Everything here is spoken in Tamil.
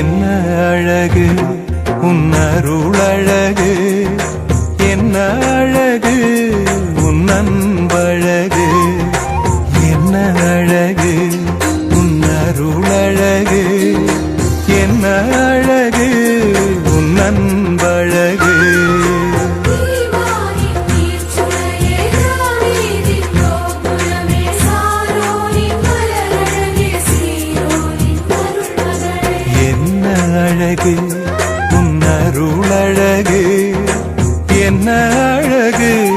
என்ன அழகு? உன் அழகு. என்ன அழகு? அழகு உன்னருளழகு என்ன அழகு?